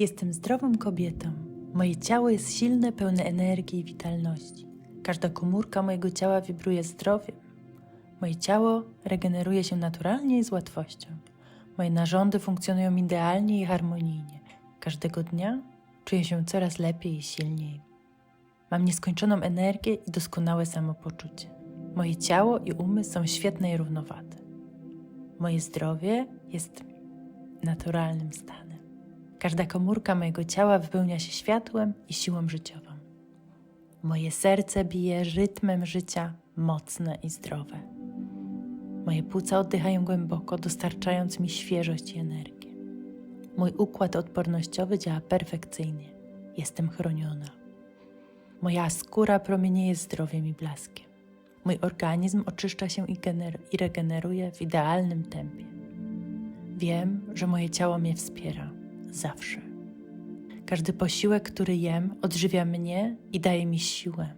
Jestem zdrową kobietą. Moje ciało jest silne, pełne energii i witalności. Każda komórka mojego ciała wibruje zdrowiem. Moje ciało regeneruje się naturalnie i z łatwością. Moje narządy funkcjonują idealnie i harmonijnie. Każdego dnia czuję się coraz lepiej i silniej. Mam nieskończoną energię i doskonałe samopoczucie. Moje ciało i umysł są świetnej równowagi. Moje zdrowie jest naturalnym stanem. Każda komórka mojego ciała wypełnia się światłem i siłą życiową. Moje serce bije rytmem życia mocne i zdrowe. Moje płuca oddychają głęboko, dostarczając mi świeżość i energię. Mój układ odpornościowy działa perfekcyjnie. Jestem chroniona. Moja skóra promienieje zdrowiem i blaskiem. Mój organizm oczyszcza się i, i regeneruje w idealnym tempie. Wiem, że moje ciało mnie wspiera zawsze. Każdy posiłek, który jem, odżywia mnie i daje mi siłę.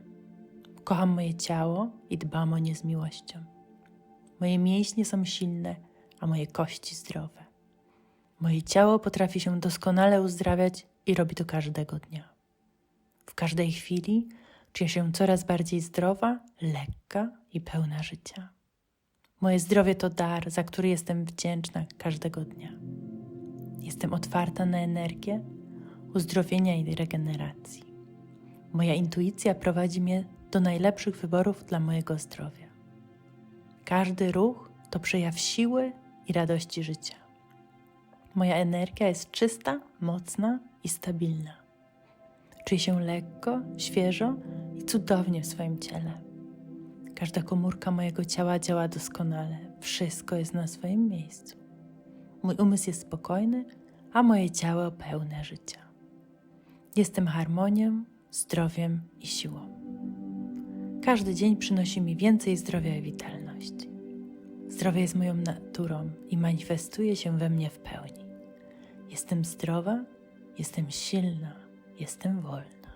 Kocham moje ciało i dbam o nie z miłością. Moje mięśnie są silne, a moje kości zdrowe. Moje ciało potrafi się doskonale uzdrawiać i robi to każdego dnia. W każdej chwili czuję się coraz bardziej zdrowa, lekka i pełna życia. Moje zdrowie to dar, za który jestem wdzięczna każdego dnia. Jestem otwarta na energię, uzdrowienia i regeneracji. Moja intuicja prowadzi mnie do najlepszych wyborów dla mojego zdrowia. Każdy ruch to przejaw siły i radości życia. Moja energia jest czysta, mocna i stabilna. Czuję się lekko, świeżo i cudownie w swoim ciele. Każda komórka mojego ciała działa doskonale, wszystko jest na swoim miejscu. Mój umysł jest spokojny, a moje ciało pełne życia. Jestem harmonią, zdrowiem i siłą. Każdy dzień przynosi mi więcej zdrowia i witalności. Zdrowie jest moją naturą i manifestuje się we mnie w pełni. Jestem zdrowa, jestem silna, jestem wolna.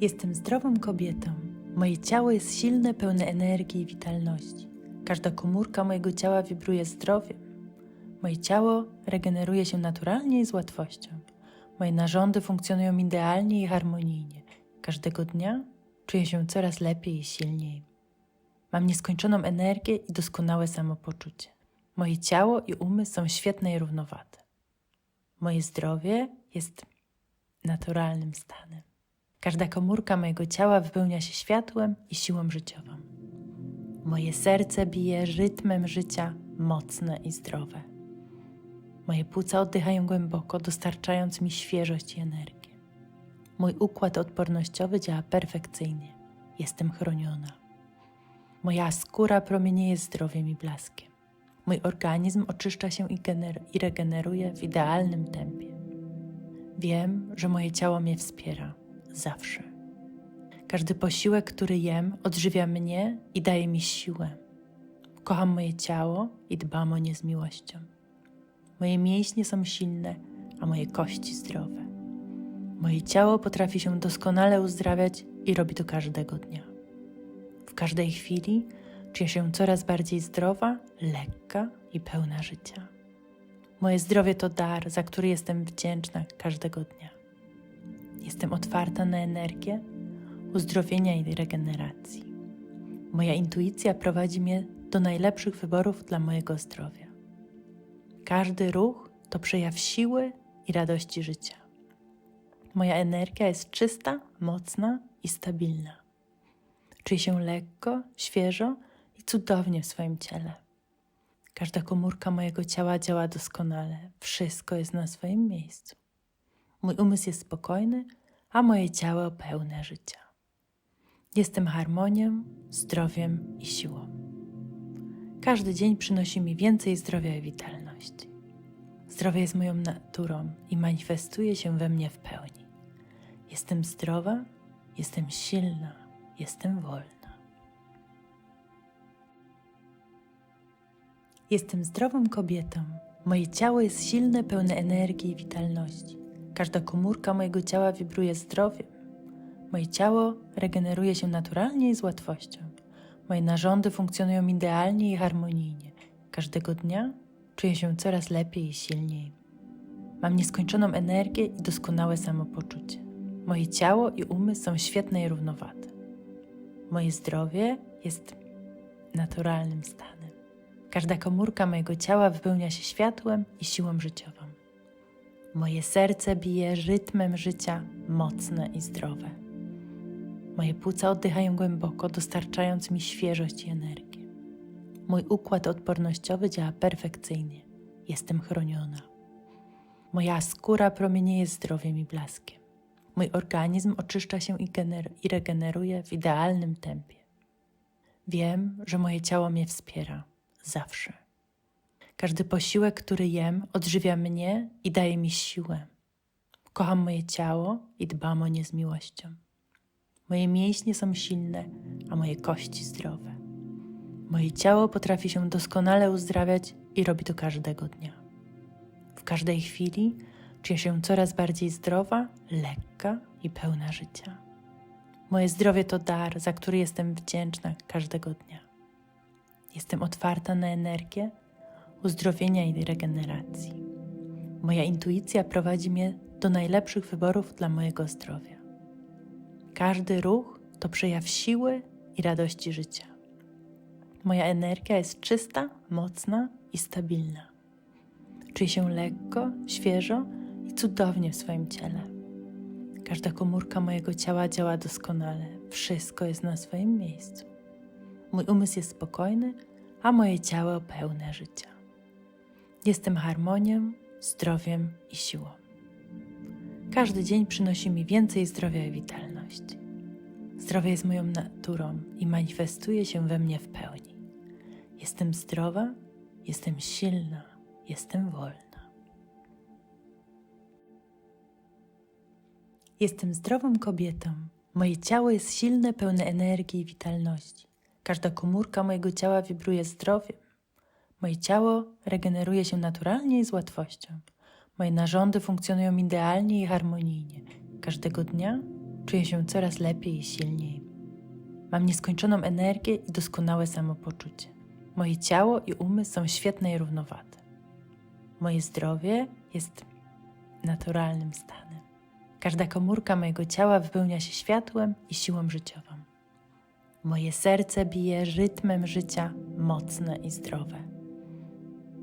Jestem zdrową kobietą. Moje ciało jest silne, pełne energii i witalności. Każda komórka mojego ciała wibruje zdrowiem. Moje ciało regeneruje się naturalnie i z łatwością. Moje narządy funkcjonują idealnie i harmonijnie. Każdego dnia czuję się coraz lepiej i silniej. Mam nieskończoną energię i doskonałe samopoczucie. Moje ciało i umysł są świetnej równowagi. Moje zdrowie jest naturalnym stanem. Każda komórka mojego ciała wypełnia się światłem i siłą życiową. Moje serce bije rytmem życia mocne i zdrowe. Moje płuca oddychają głęboko, dostarczając mi świeżość i energię. Mój układ odpornościowy działa perfekcyjnie. Jestem chroniona. Moja skóra promienieje zdrowiem i blaskiem. Mój organizm oczyszcza się i, i regeneruje w idealnym tempie. Wiem, że moje ciało mnie wspiera zawsze. Każdy posiłek, który jem, odżywia mnie i daje mi siłę. Kocham moje ciało i dbam o nie z miłością. Moje mięśnie są silne, a moje kości zdrowe. Moje ciało potrafi się doskonale uzdrawiać i robi to każdego dnia. W każdej chwili czuję się coraz bardziej zdrowa, lekka i pełna życia. Moje zdrowie to dar, za który jestem wdzięczna każdego dnia. Jestem otwarta na energię, uzdrowienia i regeneracji. Moja intuicja prowadzi mnie do najlepszych wyborów dla mojego zdrowia. Każdy ruch to przejaw siły i radości życia. Moja energia jest czysta, mocna i stabilna. Czuję się lekko, świeżo i cudownie w swoim ciele. Każda komórka mojego ciała działa doskonale, wszystko jest na swoim miejscu. Mój umysł jest spokojny, a moje ciało pełne życia. Jestem harmonią, zdrowiem i siłą. Każdy dzień przynosi mi więcej zdrowia i witalności. Zdrowie jest moją naturą i manifestuje się we mnie w pełni. Jestem zdrowa, jestem silna, jestem wolna. Jestem zdrową kobietą. Moje ciało jest silne, pełne energii i witalności. Każda komórka mojego ciała wibruje zdrowiem. Moje ciało regeneruje się naturalnie i z łatwością. Moje narządy funkcjonują idealnie i harmonijnie. Każdego dnia czuję się coraz lepiej i silniej. Mam nieskończoną energię i doskonałe samopoczucie. Moje ciało i umysł są świetnej równowadze. Moje zdrowie jest naturalnym stanem. Każda komórka mojego ciała wypełnia się światłem i siłą życiową. Moje serce bije rytmem życia mocne i zdrowe. Moje płuca oddychają głęboko, dostarczając mi świeżość i energię. Mój układ odpornościowy działa perfekcyjnie. Jestem chroniona. Moja skóra promienieje zdrowiem i blaskiem. Mój organizm oczyszcza się i, i regeneruje w idealnym tempie. Wiem, że moje ciało mnie wspiera zawsze. Każdy posiłek, który jem, odżywia mnie i daje mi siłę. Kocham moje ciało i dbam o nie z miłością. Moje mięśnie są silne, a moje kości zdrowe. Moje ciało potrafi się doskonale uzdrawiać i robi to każdego dnia. W każdej chwili czuję się coraz bardziej zdrowa, lekka i pełna życia. Moje zdrowie to dar, za który jestem wdzięczna każdego dnia. Jestem otwarta na energię, uzdrowienia i regeneracji. Moja intuicja prowadzi mnie do najlepszych wyborów dla mojego zdrowia. Każdy ruch to przejaw siły i radości życia. Moja energia jest czysta, mocna i stabilna. Czuję się lekko, świeżo i cudownie w swoim ciele. Każda komórka mojego ciała działa doskonale, wszystko jest na swoim miejscu. Mój umysł jest spokojny, a moje ciało pełne życia. Jestem harmonią, zdrowiem i siłą. Każdy dzień przynosi mi więcej zdrowia i witalności. Zdrowie jest moją naturą i manifestuje się we mnie w pełni. Jestem zdrowa, jestem silna, jestem wolna. Jestem zdrową kobietą. Moje ciało jest silne, pełne energii i witalności. Każda komórka mojego ciała wibruje zdrowiem. Moje ciało regeneruje się naturalnie i z łatwością. Moje narządy funkcjonują idealnie i harmonijnie. Każdego dnia czuję się coraz lepiej i silniej. Mam nieskończoną energię i doskonałe samopoczucie. Moje ciało i umysł są świetnej równowadze. Moje zdrowie jest naturalnym stanem. Każda komórka mojego ciała wypełnia się światłem i siłą życiową. Moje serce bije rytmem życia mocne i zdrowe.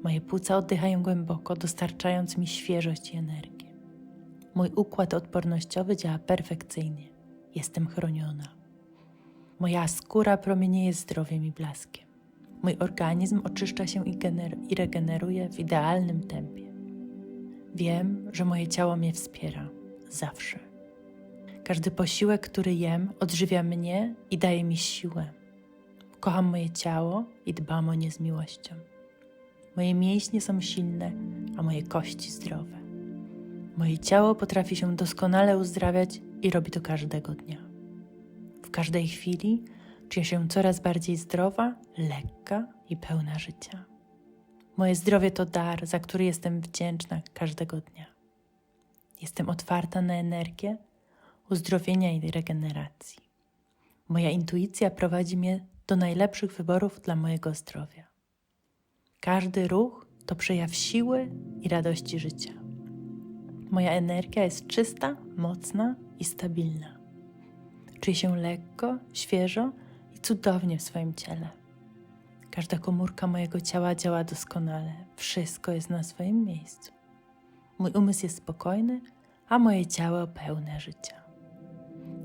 Moje płuca oddychają głęboko, dostarczając mi świeżość i energię. Mój układ odpornościowy działa perfekcyjnie. Jestem chroniona. Moja skóra promienieje zdrowiem i blaskiem. Mój organizm oczyszcza się i, i regeneruje w idealnym tempie. Wiem, że moje ciało mnie wspiera zawsze. Każdy posiłek, który jem, odżywia mnie i daje mi siłę. Kocham moje ciało i dbam o nie z miłością. Moje mięśnie są silne, a moje kości zdrowe. Moje ciało potrafi się doskonale uzdrawiać i robi to każdego dnia. W każdej chwili czuję się coraz bardziej zdrowa, lekka i pełna życia. Moje zdrowie to dar, za który jestem wdzięczna każdego dnia. Jestem otwarta na energię, uzdrowienia i regeneracji. Moja intuicja prowadzi mnie do najlepszych wyborów dla mojego zdrowia. Każdy ruch to przejaw siły i radości życia. Moja energia jest czysta, mocna i stabilna. Czuję się lekko, świeżo i cudownie w swoim ciele. Każda komórka mojego ciała działa doskonale, wszystko jest na swoim miejscu. Mój umysł jest spokojny, a moje ciało pełne życia.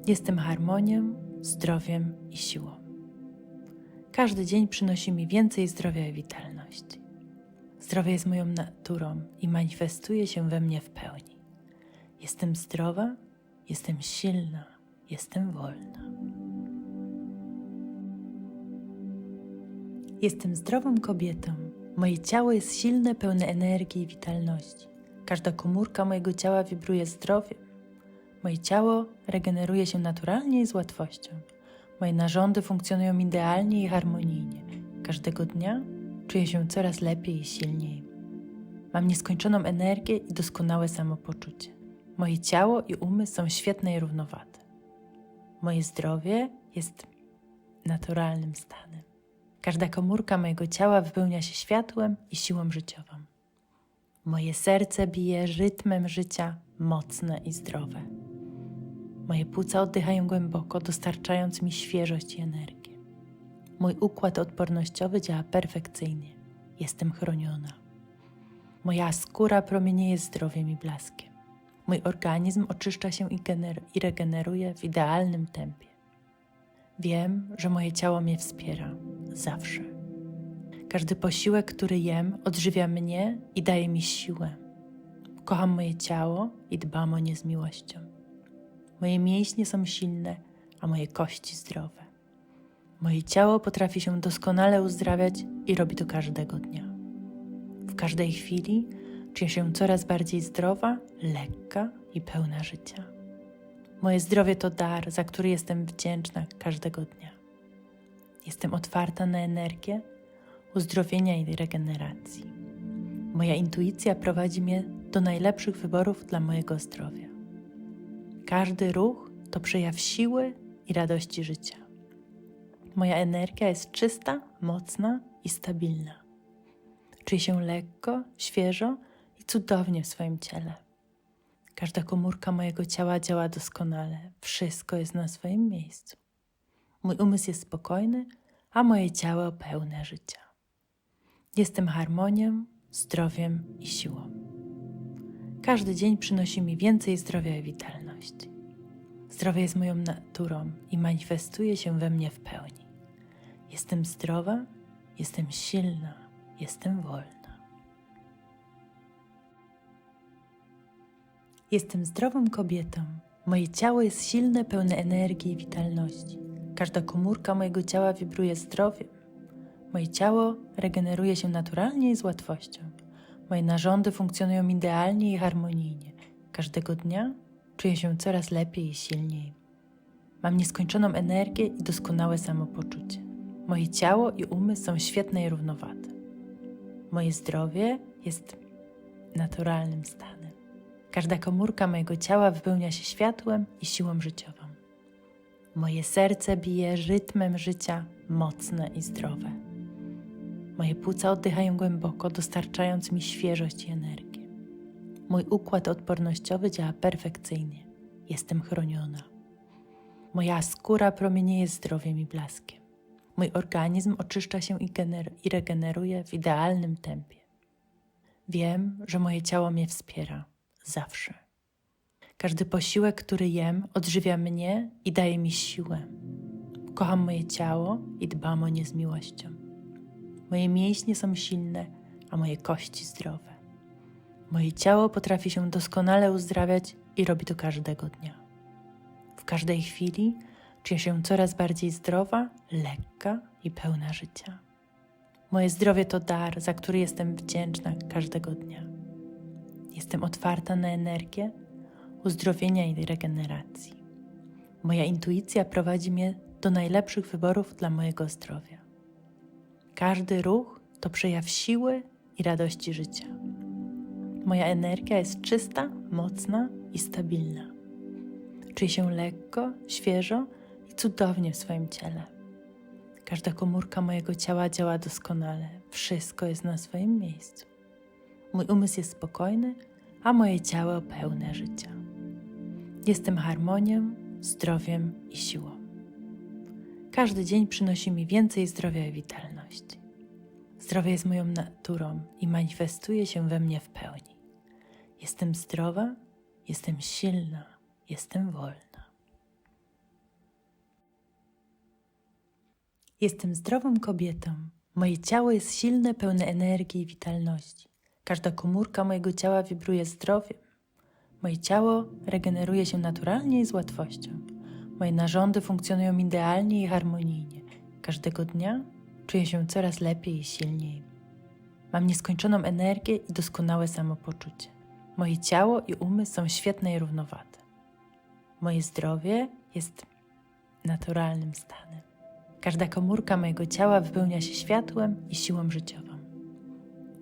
Jestem harmonią, zdrowiem i siłą. Każdy dzień przynosi mi więcej zdrowia i witalności. Zdrowie jest moją naturą i manifestuje się we mnie w pełni. Jestem zdrowa, jestem silna, jestem wolna. Jestem zdrową kobietą. Moje ciało jest silne, pełne energii i witalności. Każda komórka mojego ciała wibruje zdrowiem. Moje ciało regeneruje się naturalnie i z łatwością. Moje narządy funkcjonują idealnie i harmonijnie. Każdego dnia czuję się coraz lepiej i silniej. Mam nieskończoną energię i doskonałe samopoczucie. Moje ciało i umysł są świetnej równowadze. Moje zdrowie jest naturalnym stanem. Każda komórka mojego ciała wypełnia się światłem i siłą życiową. Moje serce bije rytmem życia mocne i zdrowe. Moje płuca oddychają głęboko, dostarczając mi świeżość i energię. Mój układ odpornościowy działa perfekcyjnie. Jestem chroniona. Moja skóra promienieje zdrowiem i blaskiem. Mój organizm oczyszcza się i, i regeneruje w idealnym tempie. Wiem, że moje ciało mnie wspiera zawsze. Każdy posiłek, który jem, odżywia mnie i daje mi siłę. Kocham moje ciało i dbam o nie z miłością. Moje mięśnie są silne, a moje kości zdrowe. Moje ciało potrafi się doskonale uzdrawiać i robi to każdego dnia. W każdej chwili czuję się coraz bardziej zdrowa, lekka i pełna życia. Moje zdrowie to dar, za który jestem wdzięczna każdego dnia. Jestem otwarta na energię, uzdrowienia i regeneracji. Moja intuicja prowadzi mnie do najlepszych wyborów dla mojego zdrowia. Każdy ruch to przejaw siły i radości życia. Moja energia jest czysta, mocna i stabilna. Czuję się lekko, świeżo i cudownie w swoim ciele. Każda komórka mojego ciała działa doskonale, wszystko jest na swoim miejscu. Mój umysł jest spokojny, a moje ciało pełne życia. Jestem harmonią, zdrowiem i siłą. Każdy dzień przynosi mi więcej zdrowia i witalności. Zdrowie jest moją naturą i manifestuje się we mnie w pełni. Jestem zdrowa, jestem silna, jestem wolna. Jestem zdrową kobietą. Moje ciało jest silne, pełne energii i witalności. Każda komórka mojego ciała wibruje zdrowiem. Moje ciało regeneruje się naturalnie i z łatwością. Moje narządy funkcjonują idealnie i harmonijnie. Każdego dnia czuję się coraz lepiej i silniej. Mam nieskończoną energię i doskonałe samopoczucie. Moje ciało i umysł są świetne i równowarte. Moje zdrowie jest naturalnym stanem. Każda komórka mojego ciała wypełnia się światłem i siłą życiową. Moje serce bije rytmem życia mocne i zdrowe. Moje płuca oddychają głęboko, dostarczając mi świeżość i energię. Mój układ odpornościowy działa perfekcyjnie. Jestem chroniona. Moja skóra promienieje zdrowiem i blaskiem. Mój organizm oczyszcza się i, i regeneruje w idealnym tempie. Wiem, że moje ciało mnie wspiera zawsze. Każdy posiłek, który jem, odżywia mnie i daje mi siłę. Kocham moje ciało i dbam o nie z miłością. Moje mięśnie są silne, a moje kości zdrowe. Moje ciało potrafi się doskonale uzdrawiać i robi to każdego dnia. W każdej chwili czuję się coraz bardziej zdrowa, lekka i pełna życia. Moje zdrowie to dar, za który jestem wdzięczna każdego dnia. Jestem otwarta na energię, uzdrowienia i regeneracji. Moja intuicja prowadzi mnie do najlepszych wyborów dla mojego zdrowia. Każdy ruch to przejaw siły i radości życia. Moja energia jest czysta, mocna i stabilna. Czuję się lekko, świeżo i cudownie w swoim ciele. Każda komórka mojego ciała działa doskonale, wszystko jest na swoim miejscu. Mój umysł jest spokojny, a moje ciało pełne życia. Jestem harmonią, zdrowiem i siłą. Każdy dzień przynosi mi więcej zdrowia i witalności. Zdrowie jest moją naturą i manifestuje się we mnie w pełni. Jestem zdrowa, jestem silna, jestem wolna. Jestem zdrową kobietą. Moje ciało jest silne, pełne energii i witalności. Każda komórka mojego ciała wibruje zdrowiem. Moje ciało regeneruje się naturalnie i z łatwością. Moje narządy funkcjonują idealnie i harmonijnie. Każdego dnia czuję się coraz lepiej i silniej. Mam nieskończoną energię i doskonałe samopoczucie. Moje ciało i umysł są świetne i. Moje zdrowie jest naturalnym stanem. Każda komórka mojego ciała wypełnia się światłem i siłą życiową.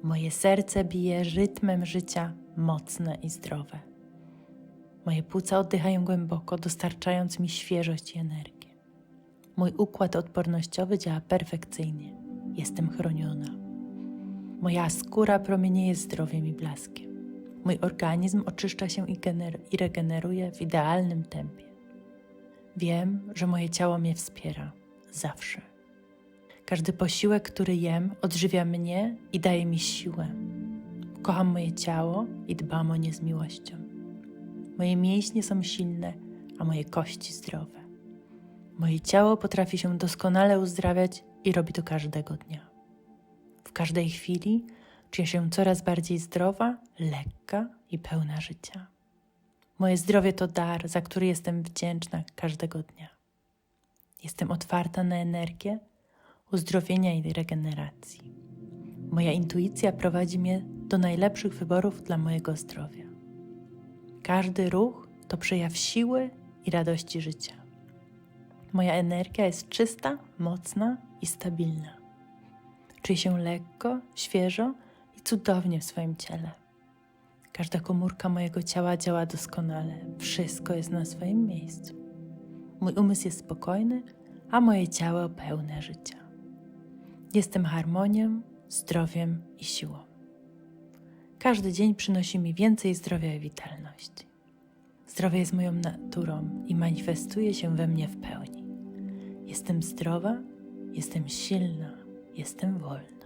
Moje serce bije rytmem życia mocne i zdrowe. Moje płuca oddychają głęboko, dostarczając mi świeżość i energię. Mój układ odpornościowy działa perfekcyjnie. Jestem chroniona. Moja skóra promienieje zdrowiem i blaskiem. Mój organizm oczyszcza się i, i regeneruje w idealnym tempie. Wiem, że moje ciało mnie wspiera zawsze. Każdy posiłek, który jem, odżywia mnie i daje mi siłę. Kocham moje ciało i dbam o nie z miłością. Moje mięśnie są silne, a moje kości zdrowe. Moje ciało potrafi się doskonale uzdrawiać i robi to każdego dnia. W każdej chwili czuję się coraz bardziej zdrowa, lekka i pełna życia. Moje zdrowie to dar, za który jestem wdzięczna każdego dnia. Jestem otwarta na energię, uzdrowienia i regeneracji. Moja intuicja prowadzi mnie do najlepszych wyborów dla mojego zdrowia. Każdy ruch to przejaw siły i radości życia. Moja energia jest czysta, mocna i stabilna. Czuję się lekko, świeżo i cudownie w swoim ciele. Każda komórka mojego ciała działa doskonale, wszystko jest na swoim miejscu. Mój umysł jest spokojny, a moje ciało pełne życia. Jestem harmonią, zdrowiem i siłą. Każdy dzień przynosi mi więcej zdrowia i witalności. Zdrowie jest moją naturą i manifestuje się we mnie w pełni. Jestem zdrowa, jestem silna, jestem wolna.